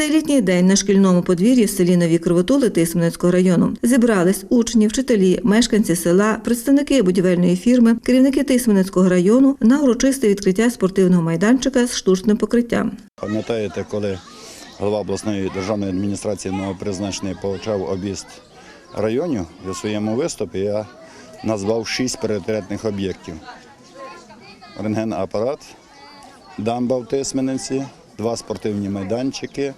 цей літній день на шкільному подвір'ї в селі Нові Кривотули Тисменецького району зібрались учні, вчителі, мешканці села, представники будівельної фірми, керівники Тисменецького району на урочисте відкриття спортивного майданчика з штучним покриттям. Пам'ятаєте, коли голова обласної державної адміністрації новопризначений почав об'їзд районів, у своєму виступі я назвав шість пріоритетних об'єктів. Рентген-апарат, дамба в Тисменниці, два спортивні майданчики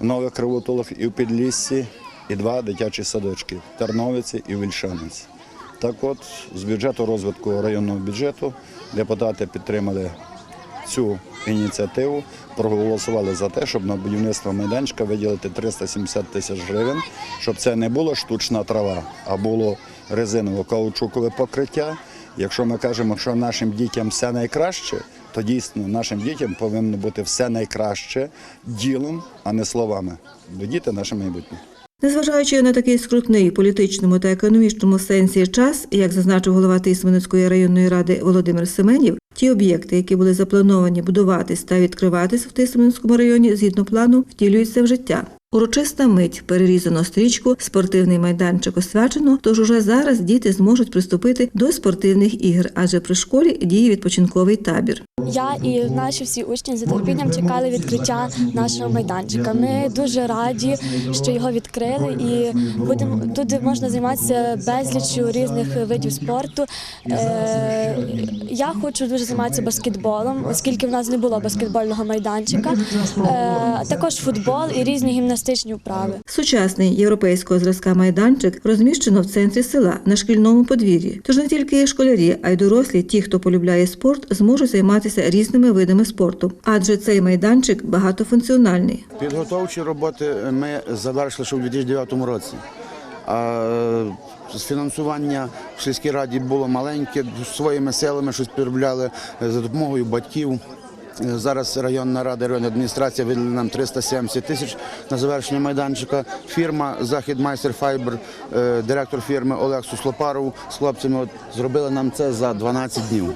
в Нових Кривотулах і в Підліссі, і два дитячі садочки Терновиці і в Вільшаниці. Так от, з бюджету розвитку районного бюджету депутати підтримали цю ініціативу, проголосували за те, щоб на будівництво майданчика виділити 370 тисяч гривень, щоб це не було штучна трава, а було резиново-каучукове покриття. Якщо ми кажемо, що нашим дітям все найкраще, то дійсно нашим дітям повинно бути все найкраще ділом, а не словами. Бо діти наше майбутнє. Незважаючи на такий скрутний політичному та економічному сенсі час, як зазначив голова Тисменецької районної ради Володимир Семенів, ті об'єкти, які були заплановані будуватись та відкриватись в Тисменецькому районі згідно плану, втілюються в життя. Урочиста мить перерізано стрічку, спортивний майданчик освячено, тож уже зараз діти зможуть приступити до спортивних ігр, адже при школі діє відпочинковий табір. Я і наші всі учні з нетерпінням чекали відкриття нашого майданчика. Ми дуже раді, що його відкрили, і будемо тут можна займатися безліччю різних видів спорту. Е, я хочу дуже займатися баскетболом, оскільки в нас не було баскетбольного майданчика. Е, також футбол і різні гімнастичні вправи. Сучасний європейського зразка майданчик розміщено в центрі села на шкільному подвір'ї. Тож не тільки школярі, а й дорослі, ті, хто полюбляє спорт, зможуть займатися різними видами спорту, адже цей майданчик багатофункціональний. Підготовчі роботи ми завершили ще у 2009 році. А фінансування в сільській раді було маленьке, своїми силами щось підробляли за допомогою батьків. Зараз районна рада, районна адміністрація виділила нам 370 тисяч на завершення майданчика. Фірма Захід Майстер Файбер, е, директор фірми Олег Суслопаров з хлопцями от, зробили нам це за 12 днів.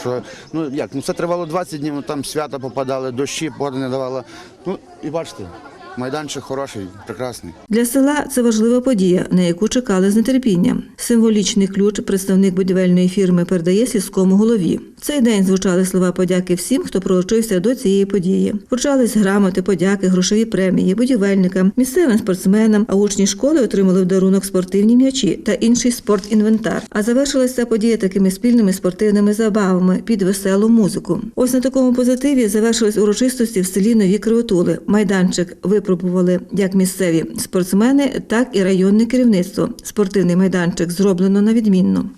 Що, ну як, ну це тривало 20 днів, ну, там свята попадали, дощі, погода не давала. Ну і бачите, майданчик хороший, прекрасний. Для села це важлива подія, на яку чекали з нетерпінням. Символічний ключ представник будівельної фірми передає сільському голові. Цей день звучали слова подяки всім, хто пролучився до цієї події. Вручались грамоти, подяки, грошові премії, будівельникам, місцевим спортсменам, а учні школи отримали в дарунок спортивні м'ячі та інший спортінвентар. А завершилася подія такими спільними спортивними забавами під веселу музику. Ось на такому позитиві завершились урочистості в селі Нові Кривотули. Майданчик випробували як місцеві спортсмени, так і районне керівництво. Спортивний майданчик зроблено на відмінно.